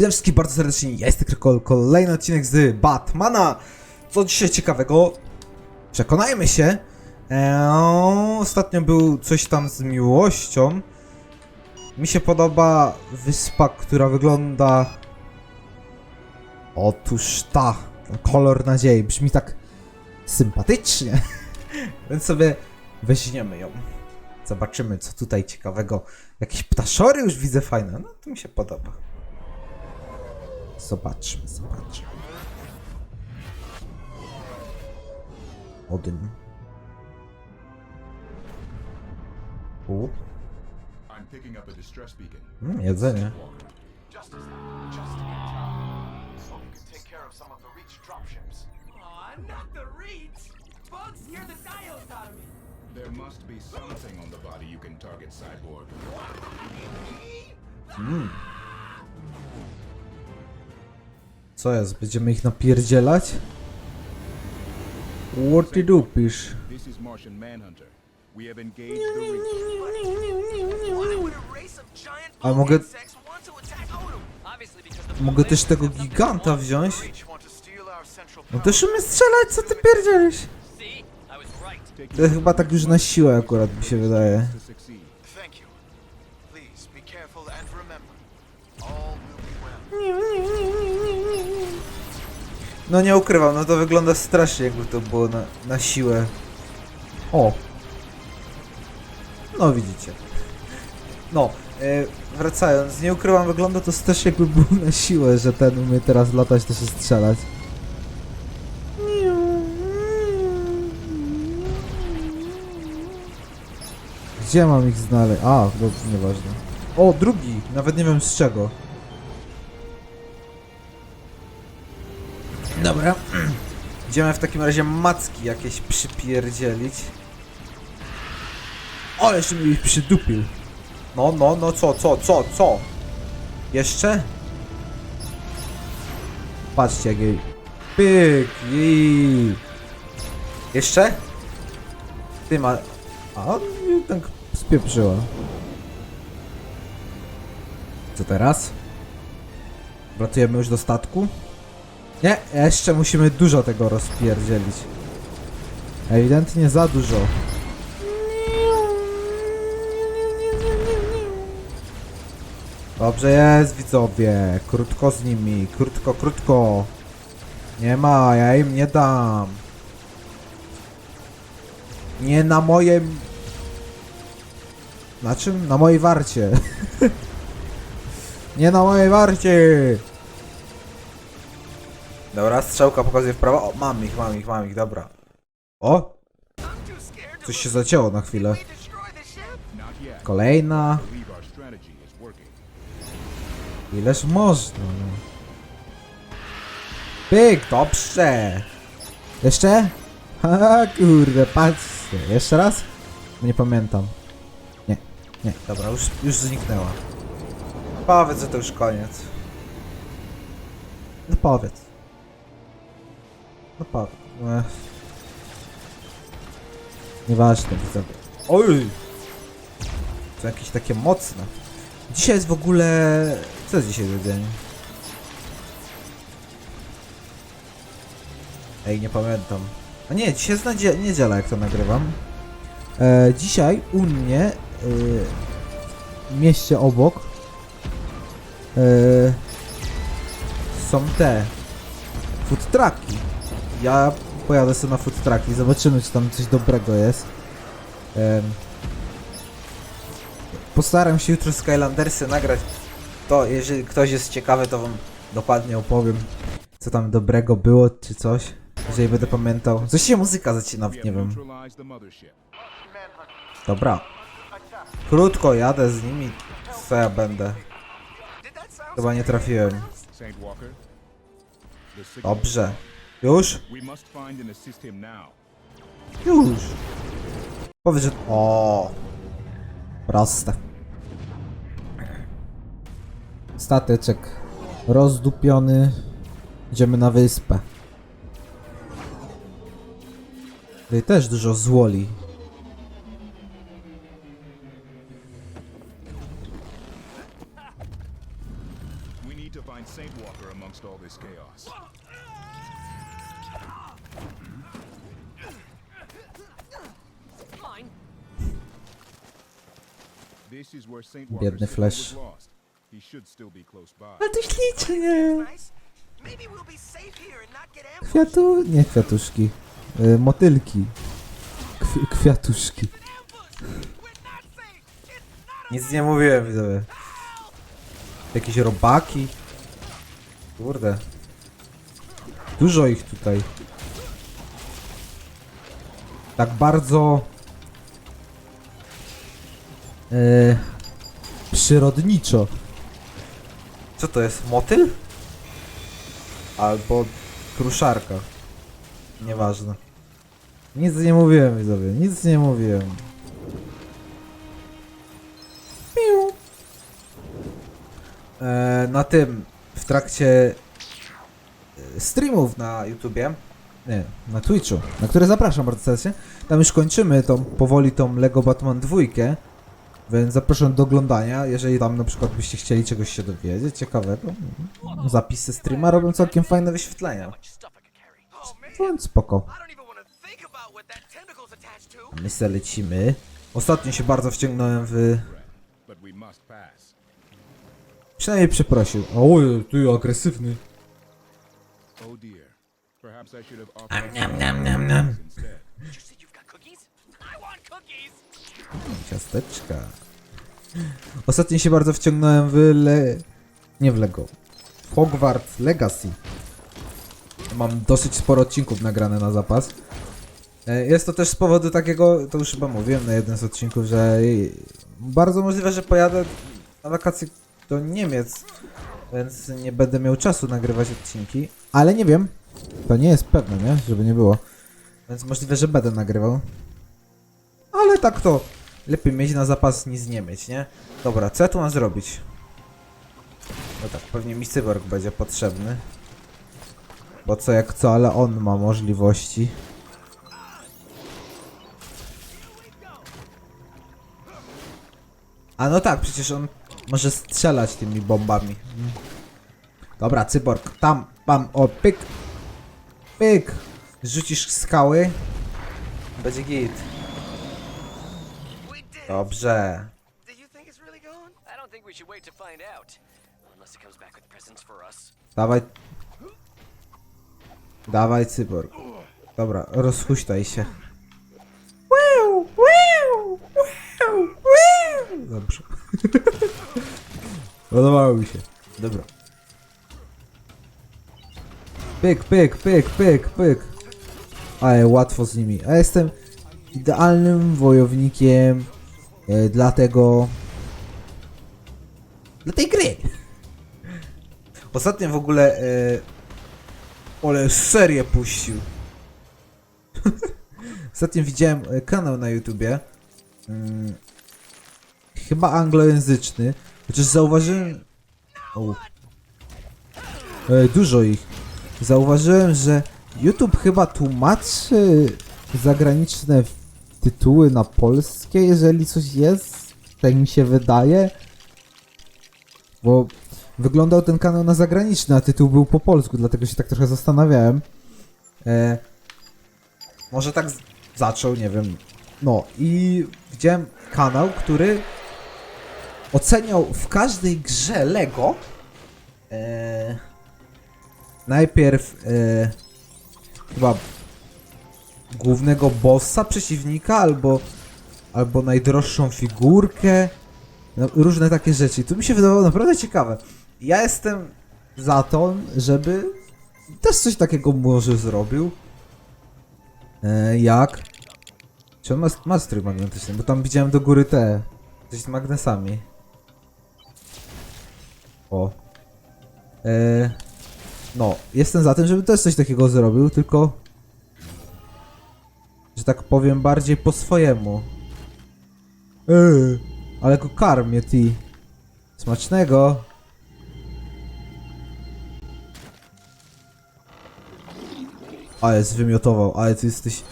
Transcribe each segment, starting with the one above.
Witam wszystkich bardzo serdecznie, ja jestem Krykol, kolejny odcinek z Batmana. Co dzisiaj ciekawego? Przekonajmy się. Eee, ostatnio był coś tam z miłością. Mi się podoba wyspa, która wygląda... Otóż ta, kolor nadziei, brzmi tak sympatycznie. Więc sobie weźmiemy ją. Zobaczymy, co tutaj ciekawego. Jakieś ptaszory już widzę fajne. No, to mi się podoba. Zobaczmy, zobaczmy. Odyn. U, I'm picking up a distress beacon. mm, jedzenie. There must be something on the body you can target, Cyborg. Co jest? Będziemy ich napierdzielać? What ty Reach. Why would a mogę- to Mogę też tego giganta wziąć? To No też umie strzelać, co ty pierdzielisz? To chyba tak już na siłę akurat mi się wydaje. To succeed. Thank you. No nie ukrywam, no to wygląda strasznie jakby to było na, na siłę. O! No widzicie. No, e, wracając, nie ukrywam, wygląda to strasznie jakby było na siłę, że ten umie teraz latać, to się strzelać. Gdzie mam ich znaleźć? A, no, nieważne. O, drugi! Nawet nie wiem z czego. Dobra. Idziemy w takim razie macki jakieś przypierdzielić. O, jeszcze mi ich przydupił. No, no, no, co, co, co, co? Jeszcze? Patrzcie, jak jej... Pyk, jej. Jeszcze? Ty ma... A, tak spieprzyła. Co teraz? Wlatujemy już do statku? Nie, jeszcze musimy dużo tego rozpierdzielić. Ewidentnie za dużo. Dobrze jest, widzowie. Krótko z nimi. Krótko, krótko. Nie ma, ja im nie dam. Nie na mojem... Na czym? Na mojej warcie. nie na mojej warcie. Dobra, strzałka pokazuje w prawo. O, mam ich, mam ich, mam ich, dobra. O! Coś się zacięło na chwilę. Kolejna. Ileż można, no. Pyk, dobrze. Jeszcze? Ha, kurde, patrzcie. Jeszcze raz? Nie pamiętam. Nie, nie, dobra, już, już zniknęła. Powiedz, że to już koniec. No powiedz. No powiedz. Ech. Nieważne, widzowie. Oj! To jakieś takie mocne. Dzisiaj jest w ogóle... Co jest dzisiaj dzień? Ej, nie pamiętam. A nie, dzisiaj jest nadzie- niedziela, jak to nagrywam. E, dzisiaj u mnie e, w mieście obok e, są te food trucki. Ja pojadę sobie na food trucki, zobaczymy, czy tam coś dobrego jest. Em, Postaram się jutro Skylandersy nagrać. To jeżeli ktoś jest ciekawy, to wam dokładnie opowiem, co tam dobrego było, czy coś. Jeżeli będę pamiętał. Coś się muzyka zaczyna, nie wiem. Dobra. Krótko jadę z nimi. Co ja będę? Chyba nie trafiłem. Dobrze. Już? Już. Powiedz, że... O. Proste. Stateczek rozdupiony. Idziemy na wyspę. Tutaj też dużo złoli. Here and not get ambushed. Kwiatu... nie kwiatuszki. Y, motylki. Kwi kwiatuszki. Nic nie mówiłem, widzowie. Jakieś robaki. Kurde. Dużo ich tutaj. Tak bardzo... E, przyrodniczo. Co to jest? Motyl? Albo kruszarka. Nieważne. Nic nie mówiłem, widzowie. Nic nie mówiłem. Piu. E, na tym, w trakcie e, streamów na YouTubie, nie, na Twitchu, na które zapraszam bardzo serdecznie, tam już kończymy tą, powoli tą Lego Batman 2, więc zapraszam do oglądania, jeżeli tam na przykład byście chcieli czegoś się dowiedzieć ciekawego. Zapisy streama robią całkiem fajne wyświetlenia, więc spoko. A My se lecimy. Ostatnio się bardzo wciągnąłem w... Przynajmniej przeprosił. Oj, ty agresywny. Oh offered Nam, nam, nam, nam. Ciasteczka. Ostatnio się bardzo wciągnąłem w Le... Nie w Lego. Hogwarts Legacy. Mam dosyć sporo odcinków nagrane na zapas. E, Jest to też z powodu takiego, to już chyba mówiłem na jednym z odcinków, że bardzo możliwe, że pojadę na wakacje do Niemiec, więc nie będę miał czasu nagrywać odcinki, ale nie wiem. To nie jest pewne, nie? Żeby nie było. Więc możliwe, że będę nagrywał. Ale tak to lepiej mieć na zapas niż nie mieć, nie? Dobra, co ja tu mam zrobić? No tak, pewnie mi cyborg będzie potrzebny. Bo co jak co, ale on ma możliwości. A no tak, przecież on może strzelać tymi bombami. Dobra, cyborg, tam, pam, o, pyk. Pyk. Rzucisz skały. Będzie git. Dobrze. Dawaj. Dawaj, cyborg. Dobra, rozhuśtaj się. Dobrze. Podobało mi się. Dobra. Pyk, pyk, pyk, pyk, pyk. Ale łatwo z nimi. A jestem idealnym wojownikiem dla tego... Dla tej gry. Ostatnio w ogóle... E, ale serię puścił. Ostatnio widziałem e, kanał na YouTubie. Chyba anglojęzyczny. Chociaż zauważyłem... O. E, dużo ich. Zauważyłem, że YouTube chyba tłumaczy zagraniczne tytuły na polskie, jeżeli coś jest. Tak mi się wydaje. Bo wyglądał ten kanał na zagraniczny, a tytuł był po polsku, dlatego się tak trochę zastanawiałem. E, może tak zaczął, nie wiem. No i widziałem kanał, który oceniał w każdej grze Lego e, najpierw e, chyba głównego bossa przeciwnika albo albo najdroższą figurkę no, różne takie rzeczy. To mi się wydawało naprawdę ciekawe. Ja jestem za to, żeby też coś takiego może zrobił. E, jak? Czy on ma, ma strój magnetyczny? Bo tam widziałem do góry te. Coś z magnesami. O. E, no, jestem za tym, żeby też coś takiego zrobił, tylko. Tak powiem, bardziej po swojemu. Eee, ale go karmię, ty. Smacznego. Ale zwymiotował, ale ty jesteś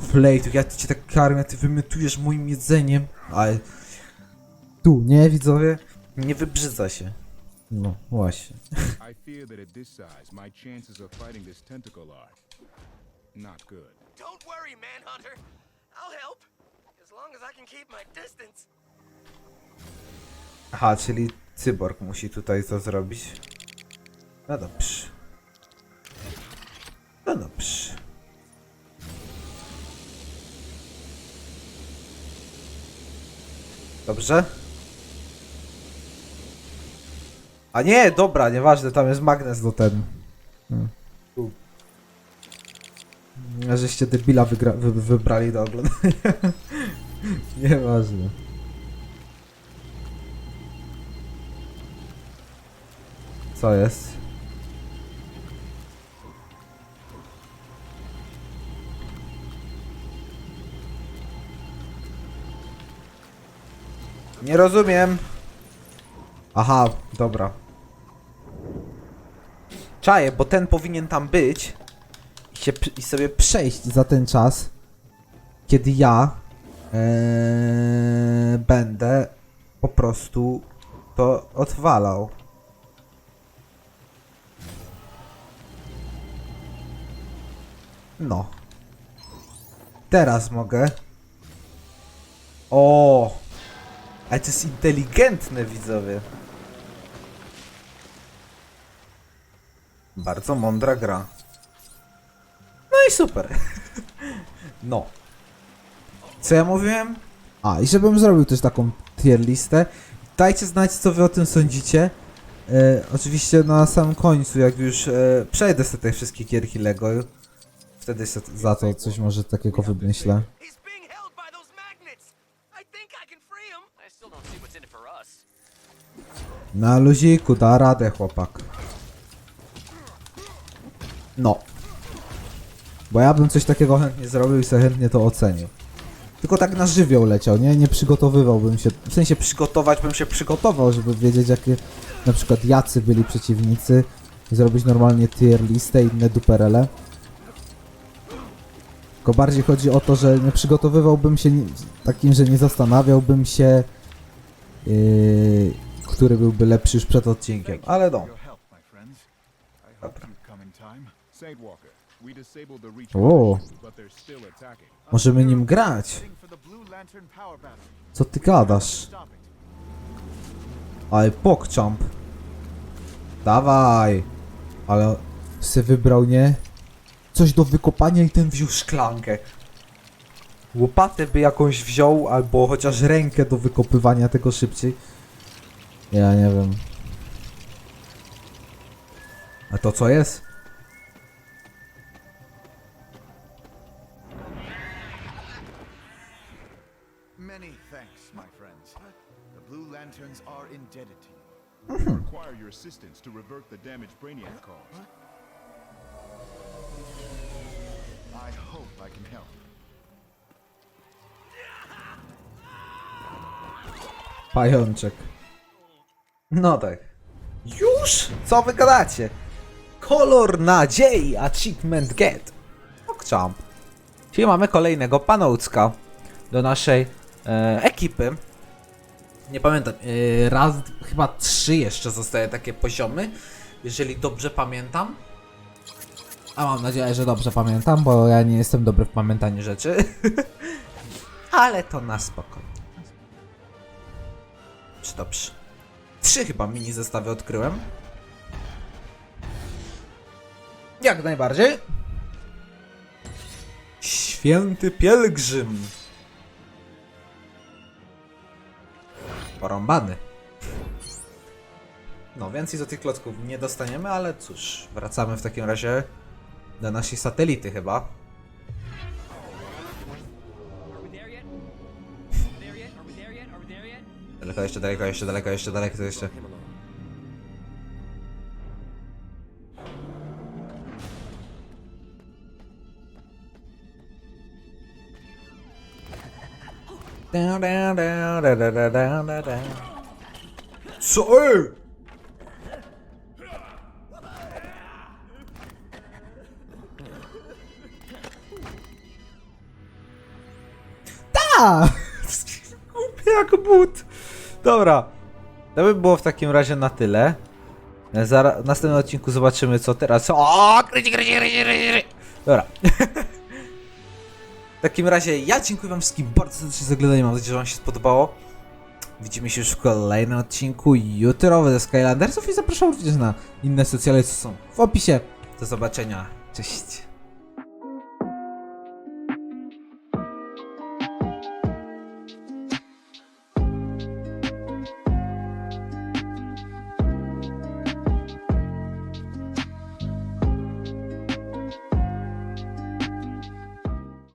Flake, ja cię tak karmię, ty wymiotujesz moim jedzeniem, ale tu, nie widzowie, nie wybrzydza się. No, właśnie. I fear that at this size, my chances of fighting this tentacle are not good. Don't worry, Manhunter. I'll help. As long as I can keep my distance. Aha, czyli cyborg musi tutaj to zrobić. No dobrze. No dobrze. Dobrze? A nie, dobra, nieważne, tam jest magnes do ten. Hmm. Żeście debila wygra- wy- wybrali do oglądania. nieważne. Co jest? Nie rozumiem. Aha, dobra. Czaję, bo ten powinien tam być się, i sobie przejść za ten czas, kiedy ja eee, będę po prostu to odwalał. No. Teraz mogę. O! Ale to jest inteligentne, widzowie. Bardzo mądra gra. No i super. No. Co ja mówiłem? A, i żebym zrobił też taką tier listę. Dajcie znać, co wy o tym sądzicie. E, oczywiście na samym końcu, jak już e, przejdę sobie te wszystkie gierki Lego, wtedy se za to coś może takiego wymyślę. He's being held by those magnets. I think I can free him. I still don't see what's in it for us. Na luziku, da radę chłopak. No. Bo ja bym coś takiego chętnie zrobił i sobie chętnie to ocenił. Tylko tak na żywioł leciał, nie? Nie przygotowywałbym się. W sensie przygotować bym się przygotował, żeby wiedzieć jakie na przykład jacy byli przeciwnicy. I zrobić normalnie tier listę i inne duperele. Tylko bardziej chodzi o to, że nie przygotowywałbym się takim, że nie zastanawiałbym się yy, który byłby lepszy już przed odcinkiem. Ale no. Your o. Możemy nim grać. Co ty gadasz? Ale pokczamp. Dawaj. Ale se wybrał, nie? Coś do wykopania i ten wziął szklankę. Łopatę by jakąś wziął, albo chociaż rękę do wykopywania tego szybciej. Ja nie wiem. A to co jest? Friends. The Blue Lanterns are indebted to you. We require your assistance to revert the damage Brainiac caused. I hope I can help. Pajączek. No tak. Już? Co wy gadacie? Kolor nadziei, achievement get. Pokczamp. Czyli mamy kolejnego panoucka do naszej e, ekipy. Nie pamiętam, e, raz, chyba trzy jeszcze zostaje takie poziomy, jeżeli dobrze pamiętam. A mam nadzieję, że dobrze pamiętam, bo ja nie jestem dobry w pamiętaniu rzeczy. Ale to na spokojnie. Czy dobrze? Trzy chyba mini zestawy odkryłem. Jak najbardziej. Święty pielgrzym. Porąbany. No, więcej do tych klocków nie dostaniemy, ale cóż, wracamy w takim razie do naszej satelity chyba. Daleko jeszcze, daleko jeszcze, daleko jeszcze, daleko jeszcze. Co? Ta! Jak but. Dobra. To by było w takim razie na tyle. Zara, w następnym odcinku zobaczymy co teraz. O, kryci, kryci, kryci, kryci. Dobra. takim razie ja dziękuję wam wszystkim bardzo serdecznie za oglądanie. Mam nadzieję, że wam się spodobało. Widzimy się już w kolejnym odcinku jutrowy ze Skylandersów i zapraszam również na inne socjale, co są w opisie. Do zobaczenia. Cześć.